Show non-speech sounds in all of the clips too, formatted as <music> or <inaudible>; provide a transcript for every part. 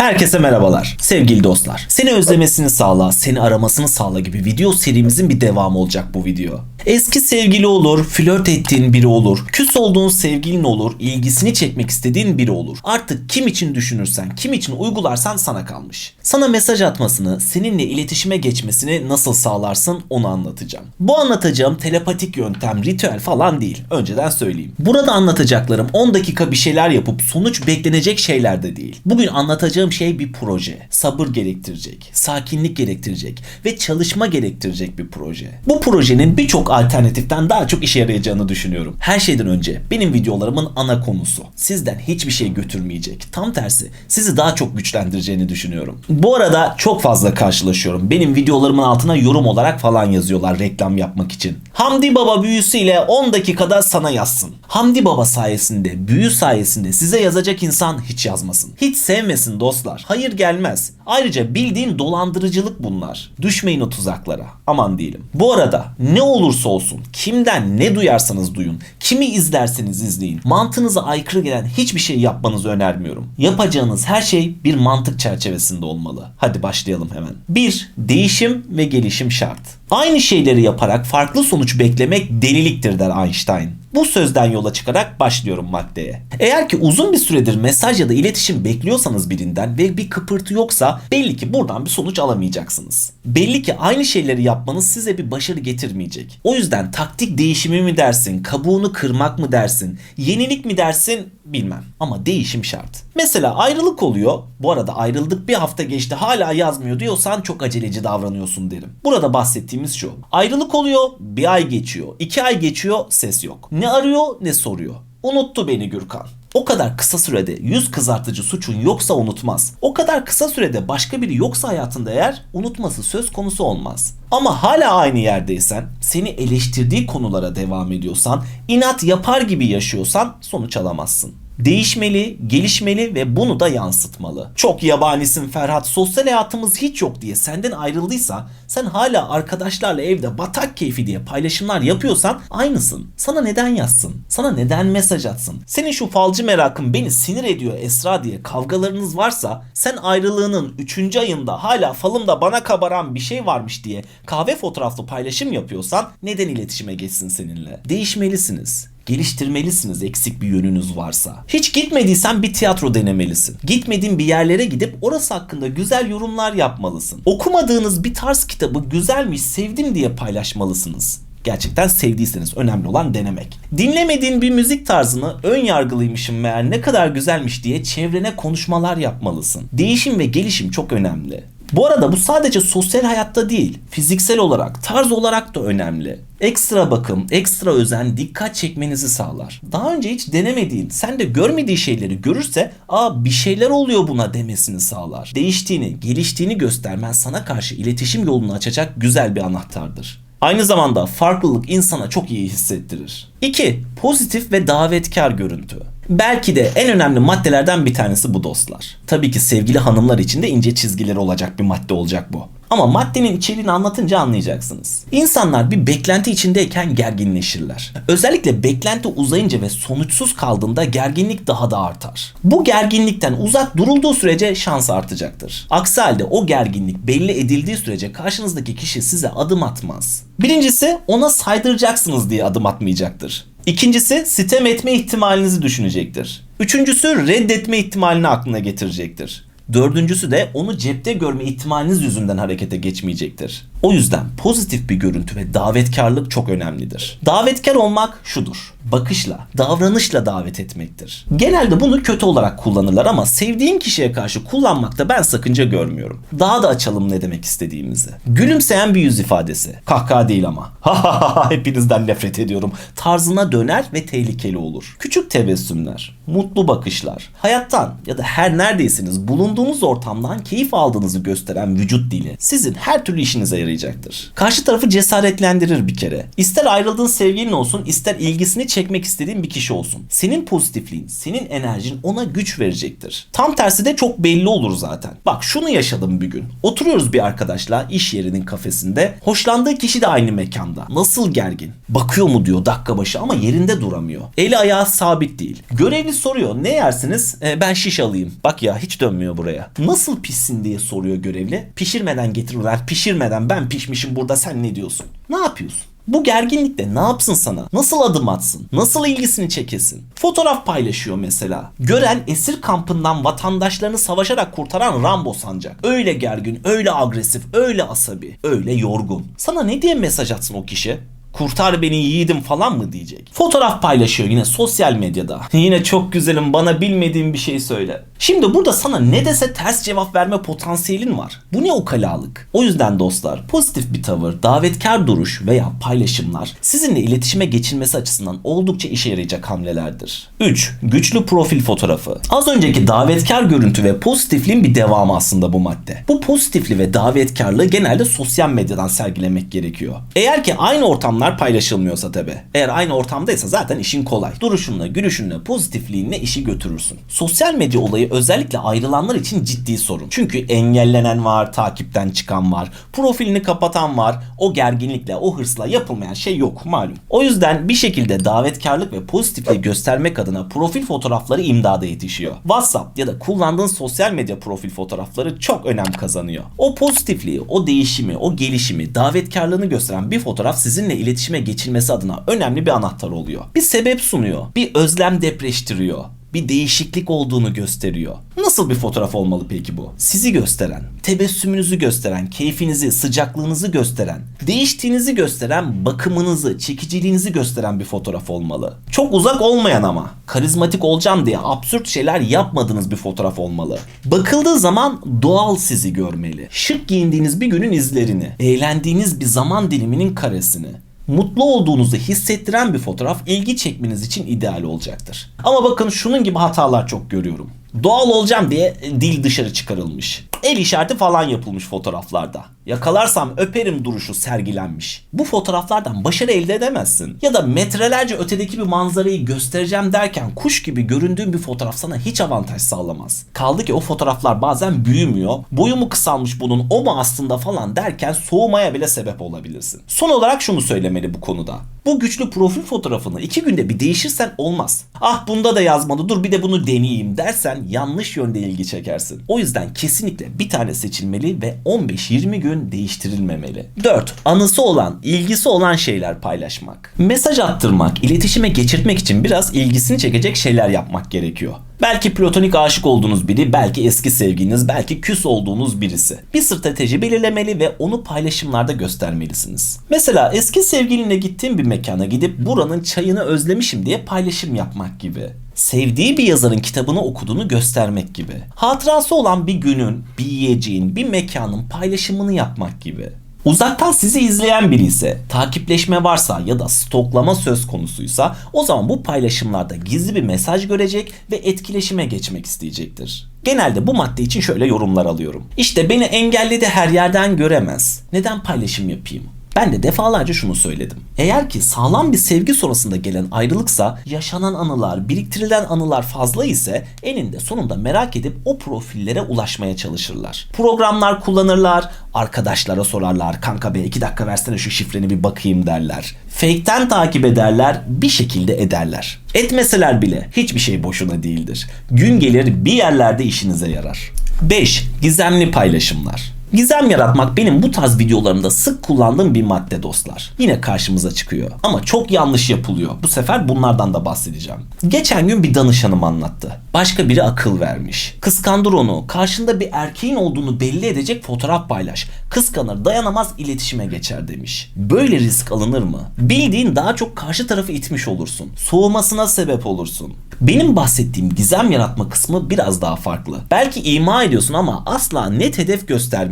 Herkese merhabalar. Sevgili dostlar. Seni özlemesini sağla, seni aramasını sağla gibi video serimizin bir devamı olacak bu video. Eski sevgili olur, flört ettiğin biri olur, küs olduğun sevgilin olur, ilgisini çekmek istediğin biri olur. Artık kim için düşünürsen, kim için uygularsan sana kalmış. Sana mesaj atmasını, seninle iletişime geçmesini nasıl sağlarsın onu anlatacağım. Bu anlatacağım telepatik yöntem, ritüel falan değil. Önceden söyleyeyim. Burada anlatacaklarım 10 dakika bir şeyler yapıp sonuç beklenecek şeyler de değil. Bugün anlatacağım şey bir proje. Sabır gerektirecek, sakinlik gerektirecek ve çalışma gerektirecek bir proje. Bu projenin birçok alternatiften daha çok işe yarayacağını düşünüyorum. Her şeyden önce benim videolarımın ana konusu. Sizden hiçbir şey götürmeyecek. Tam tersi sizi daha çok güçlendireceğini düşünüyorum. Bu arada çok fazla karşılaşıyorum. Benim videolarımın altına yorum olarak falan yazıyorlar reklam yapmak için. Hamdi Baba büyüsüyle 10 dakikada sana yazsın. Hamdi Baba sayesinde, büyü sayesinde size yazacak insan hiç yazmasın. Hiç sevmesin dostlar. Hayır gelmez. Ayrıca bildiğin dolandırıcılık bunlar. Düşmeyin o tuzaklara. Aman diyelim. Bu arada ne olursa olsun, kimden ne duyarsanız duyun, kimi izlerseniz izleyin. Mantığınıza aykırı gelen hiçbir şey yapmanızı önermiyorum. Yapacağınız her şey bir mantık çerçevesinde olmalı. Hadi başlayalım hemen. 1. Değişim ve gelişim şart. Aynı şeyleri yaparak farklı sonuç beklemek deliliktir der Einstein. Bu sözden yola çıkarak başlıyorum maddeye. Eğer ki uzun bir süredir mesaj ya da iletişim bekliyorsanız birinden ve bir kıpırtı yoksa belli ki buradan bir sonuç alamayacaksınız. Belli ki aynı şeyleri yapmanız size bir başarı getirmeyecek. O yüzden taktik değişimi mi dersin, kabuğunu kırmak mı dersin, yenilik mi dersin bilmem. Ama değişim şart. Mesela ayrılık oluyor. Bu arada ayrıldık bir hafta geçti hala yazmıyor diyorsan çok aceleci davranıyorsun derim. Burada bahsettiğimiz şu. Ayrılık oluyor, bir ay geçiyor, iki ay geçiyor, ses yok. Ne arıyor ne soruyor. Unuttu beni Gürkan. O kadar kısa sürede yüz kızartıcı suçun yoksa unutmaz. O kadar kısa sürede başka biri yoksa hayatında eğer unutması söz konusu olmaz. Ama hala aynı yerdeysen, seni eleştirdiği konulara devam ediyorsan, inat yapar gibi yaşıyorsan sonuç alamazsın. Değişmeli, gelişmeli ve bunu da yansıtmalı. Çok yabanisin Ferhat, sosyal hayatımız hiç yok diye senden ayrıldıysa, sen hala arkadaşlarla evde batak keyfi diye paylaşımlar yapıyorsan aynısın. Sana neden yazsın? Sana neden mesaj atsın? Senin şu falcı merakın beni sinir ediyor Esra diye kavgalarınız varsa, sen ayrılığının 3. ayında hala falımda bana kabaran bir şey varmış diye kahve fotoğraflı paylaşım yapıyorsan neden iletişime geçsin seninle? Değişmelisiniz geliştirmelisiniz eksik bir yönünüz varsa. Hiç gitmediysen bir tiyatro denemelisin. Gitmediğin bir yerlere gidip orası hakkında güzel yorumlar yapmalısın. Okumadığınız bir tarz kitabı güzelmiş, sevdim diye paylaşmalısınız. Gerçekten sevdiyseniz önemli olan denemek. Dinlemediğin bir müzik tarzını ön yargılıymışım meğer ne kadar güzelmiş diye çevrene konuşmalar yapmalısın. Değişim ve gelişim çok önemli. Bu arada bu sadece sosyal hayatta değil, fiziksel olarak, tarz olarak da önemli. Ekstra bakım, ekstra özen dikkat çekmenizi sağlar. Daha önce hiç denemediğin, sen de görmediği şeyleri görürse, "Aa bir şeyler oluyor buna." demesini sağlar. Değiştiğini, geliştiğini göstermen sana karşı iletişim yolunu açacak güzel bir anahtardır. Aynı zamanda farklılık insana çok iyi hissettirir. 2. Pozitif ve davetkar görüntü. Belki de en önemli maddelerden bir tanesi bu dostlar. Tabii ki sevgili hanımlar için de ince çizgileri olacak bir madde olacak bu. Ama maddenin içeriğini anlatınca anlayacaksınız. İnsanlar bir beklenti içindeyken gerginleşirler. Özellikle beklenti uzayınca ve sonuçsuz kaldığında gerginlik daha da artar. Bu gerginlikten uzak durulduğu sürece şans artacaktır. Aksi halde o gerginlik belli edildiği sürece karşınızdaki kişi size adım atmaz. Birincisi ona saydıracaksınız diye adım atmayacaktır. İkincisi sitem etme ihtimalinizi düşünecektir. Üçüncüsü reddetme ihtimalini aklına getirecektir. Dördüncüsü de onu cepte görme ihtimaliniz yüzünden harekete geçmeyecektir. O yüzden pozitif bir görüntü ve davetkarlık çok önemlidir. Davetkar olmak şudur. Bakışla, davranışla davet etmektir. Genelde bunu kötü olarak kullanırlar ama sevdiğim kişiye karşı kullanmakta ben sakınca görmüyorum. Daha da açalım ne demek istediğimizi. Gülümseyen bir yüz ifadesi. Kahkaha değil ama. <laughs> Hepinizden nefret ediyorum. Tarzına döner ve tehlikeli olur. Küçük tebessümler, mutlu bakışlar, hayattan ya da her neredeyseniz bulunduğunuz ortamdan keyif aldığınızı gösteren vücut dili sizin her türlü işinize yarayacak yarayacaktır. Karşı tarafı cesaretlendirir bir kere. İster ayrıldığın sevgilin olsun, ister ilgisini çekmek istediğin bir kişi olsun. Senin pozitifliğin, senin enerjin ona güç verecektir. Tam tersi de çok belli olur zaten. Bak şunu yaşadım bir gün. Oturuyoruz bir arkadaşla iş yerinin kafesinde. Hoşlandığı kişi de aynı mekanda. Nasıl gergin? Bakıyor mu diyor dakika başı ama yerinde duramıyor. Eli ayağı sabit değil. Görevli soruyor ne yersiniz? "E, ben şiş alayım. Bak ya hiç dönmüyor buraya. Nasıl pişsin diye soruyor görevli. Pişirmeden getirirler. Pişirmeden ben pişmişim burada sen ne diyorsun? Ne yapıyorsun? Bu gerginlikte ne yapsın sana? Nasıl adım atsın? Nasıl ilgisini çekesin? Fotoğraf paylaşıyor mesela. Gören esir kampından vatandaşlarını savaşarak kurtaran Rambo sancak. Öyle gergin, öyle agresif, öyle asabi, öyle yorgun. Sana ne diye mesaj atsın o kişi? Kurtar beni yiğidim falan mı diyecek. Fotoğraf paylaşıyor yine sosyal medyada. <laughs> Yine çok güzelim bana bilmediğim bir şey söyle. Şimdi burada sana ne dese ters cevap verme potansiyelin var. Bu ne ukalalık? O yüzden dostlar pozitif bir tavır, davetkar duruş veya paylaşımlar sizinle iletişime geçilmesi açısından oldukça işe yarayacak hamlelerdir. 3. Güçlü profil fotoğrafı. Az önceki davetkar görüntü ve pozitifliğin bir devamı aslında bu madde. Bu pozitifli ve davetkarlığı genelde sosyal medyadan sergilemek gerekiyor. Eğer ki aynı ortamlar paylaşılmıyorsa tabi. Eğer aynı ortamdaysa zaten işin kolay. Duruşunla, gülüşünle, pozitifliğinle işi götürürsün. Sosyal medya olayı özellikle ayrılanlar için ciddi sorun. Çünkü engellenen var, takipten çıkan var, profilini kapatan var. O gerginlikle, o hırsla yapılmayan şey yok malum. O yüzden bir şekilde davetkarlık ve pozitifliği göstermek adına profil fotoğrafları imdada yetişiyor. WhatsApp ya da kullandığın sosyal medya profil fotoğrafları çok önem kazanıyor. O pozitifliği, o değişimi, o gelişimi, davetkarlığını gösteren bir fotoğraf sizinle iletişime geçilmesi adına önemli bir anahtar oluyor. Bir sebep sunuyor, bir özlem depreştiriyor bir değişiklik olduğunu gösteriyor. Nasıl bir fotoğraf olmalı peki bu? Sizi gösteren, tebessümünüzü gösteren, keyfinizi, sıcaklığınızı gösteren, değiştiğinizi gösteren, bakımınızı, çekiciliğinizi gösteren bir fotoğraf olmalı. Çok uzak olmayan ama karizmatik olacağım diye absürt şeyler yapmadığınız bir fotoğraf olmalı. Bakıldığı zaman doğal sizi görmeli. Şık giyindiğiniz bir günün izlerini, eğlendiğiniz bir zaman diliminin karesini, mutlu olduğunuzu hissettiren bir fotoğraf ilgi çekmeniz için ideal olacaktır. Ama bakın şunun gibi hatalar çok görüyorum. Doğal olacağım diye dil dışarı çıkarılmış. El işareti falan yapılmış fotoğraflarda. Yakalarsam öperim duruşu sergilenmiş. Bu fotoğraflardan başarı elde edemezsin. Ya da metrelerce ötedeki bir manzarayı göstereceğim derken kuş gibi göründüğün bir fotoğraf sana hiç avantaj sağlamaz. Kaldı ki o fotoğraflar bazen büyümüyor. Boyu mu kısalmış bunun o mu aslında falan derken soğumaya bile sebep olabilirsin. Son olarak şunu söylemeli bu konuda. Bu güçlü profil fotoğrafını iki günde bir değişirsen olmaz. Ah bunda da yazmadı dur bir de bunu deneyeyim dersen yanlış yönde ilgi çekersin. O yüzden kesinlikle bir tane seçilmeli ve 15-20 gün değiştirilmemeli. 4. Anısı olan, ilgisi olan şeyler paylaşmak. Mesaj attırmak, iletişime geçirtmek için biraz ilgisini çekecek şeyler yapmak gerekiyor. Belki platonik aşık olduğunuz biri, belki eski sevgiliniz, belki küs olduğunuz birisi. Bir strateji belirlemeli ve onu paylaşımlarda göstermelisiniz. Mesela eski sevgilinle gittiğin bir mekana gidip buranın çayını özlemişim diye paylaşım yapmak gibi. Sevdiği bir yazarın kitabını okuduğunu göstermek gibi. Hatırası olan bir günün, bir yiyeceğin, bir mekanın paylaşımını yapmak gibi. Uzaktan sizi izleyen biri ise, takipleşme varsa ya da stoklama söz konusuysa o zaman bu paylaşımlarda gizli bir mesaj görecek ve etkileşime geçmek isteyecektir. Genelde bu madde için şöyle yorumlar alıyorum. İşte beni engelledi her yerden göremez. Neden paylaşım yapayım? Ben de defalarca şunu söyledim. Eğer ki sağlam bir sevgi sonrasında gelen ayrılıksa yaşanan anılar, biriktirilen anılar fazla ise eninde sonunda merak edip o profillere ulaşmaya çalışırlar. Programlar kullanırlar, arkadaşlara sorarlar. Kanka be iki dakika versene şu şifreni bir bakayım derler. Fake'ten takip ederler, bir şekilde ederler. Etmeseler bile hiçbir şey boşuna değildir. Gün gelir bir yerlerde işinize yarar. 5. Gizemli paylaşımlar. Gizem yaratmak benim bu tarz videolarımda sık kullandığım bir madde dostlar. Yine karşımıza çıkıyor. Ama çok yanlış yapılıyor. Bu sefer bunlardan da bahsedeceğim. Geçen gün bir danışanım anlattı. Başka biri akıl vermiş. Kıskandır onu. Karşında bir erkeğin olduğunu belli edecek fotoğraf paylaş. Kıskanır, dayanamaz iletişime geçer demiş. Böyle risk alınır mı? Bildiğin daha çok karşı tarafı itmiş olursun. Soğumasına sebep olursun. Benim bahsettiğim gizem yaratma kısmı biraz daha farklı. Belki ima ediyorsun ama asla net hedef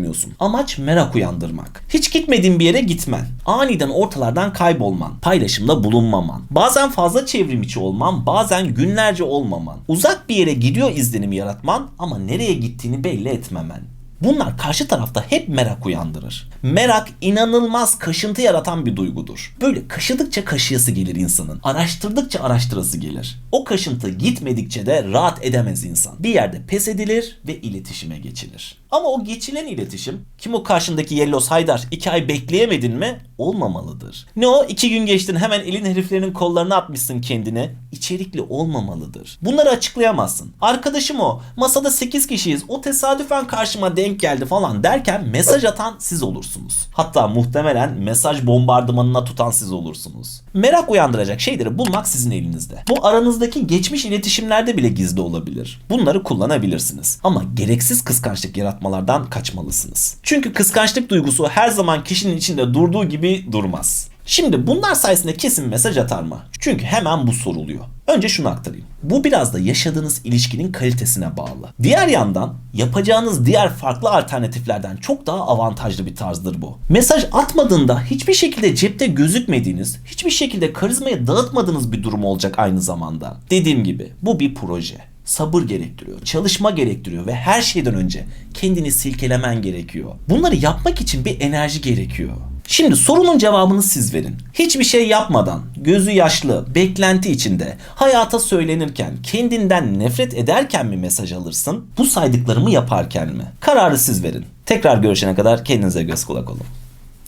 göstermiyorsun. Amaç merak uyandırmak. Hiç gitmediğin bir yere gitmen. Aniden ortalardan kaybolman. Paylaşımda bulunmaman. Bazen fazla çevrim içi olman, bazen günlerce olmaman. Uzak bir yere gidiyor izlenimi yaratman ama nereye gittiğini belli etmemen. Bunlar karşı tarafta hep merak uyandırır. Merak inanılmaz kaşıntı yaratan bir duygudur. Böyle kaşıdıkça kaşıyası gelir insanın. Araştırdıkça araştırası gelir. O kaşıntı gitmedikçe de rahat edemez insan. Bir yerde pes edilir ve iletişime geçilir. Ama o geçilen iletişim kim o karşındaki Yellos Haydar iki ay bekleyemedin mi olmamalıdır. Ne o iki gün geçtin hemen elin heriflerinin kollarına atmışsın kendini içerikli olmamalıdır. Bunları açıklayamazsın. Arkadaşım o masada 8 kişiyiz o tesadüfen karşıma denk geldi falan derken mesaj atan siz olursunuz. Hatta muhtemelen mesaj bombardımanına tutan siz olursunuz. Merak uyandıracak şeyleri bulmak sizin elinizde. Bu aranızdaki geçmiş iletişimlerde bile gizli olabilir. Bunları kullanabilirsiniz. Ama gereksiz kıskançlık yaratmalardan kaçmalısınız. Çünkü kıskançlık duygusu her zaman kişinin içinde durduğu gibi durmaz. Şimdi bunlar sayesinde kesin mesaj atar mı? Çünkü hemen bu soruluyor. Önce şunu aktarayım. Bu biraz da yaşadığınız ilişkinin kalitesine bağlı. Diğer yandan yapacağınız diğer farklı alternatiflerden çok daha avantajlı bir tarzdır bu. Mesaj atmadığında hiçbir şekilde cepte gözükmediğiniz, hiçbir şekilde karizmayı dağıtmadığınız bir durum olacak aynı zamanda. Dediğim gibi bu bir proje sabır gerektiriyor, çalışma gerektiriyor ve her şeyden önce kendini silkelemen gerekiyor. Bunları yapmak için bir enerji gerekiyor. Şimdi sorunun cevabını siz verin. Hiçbir şey yapmadan, gözü yaşlı, beklenti içinde, hayata söylenirken, kendinden nefret ederken mi mesaj alırsın? Bu saydıklarımı yaparken mi? Kararı siz verin. Tekrar görüşene kadar kendinize göz kulak olun.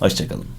Hoşçakalın.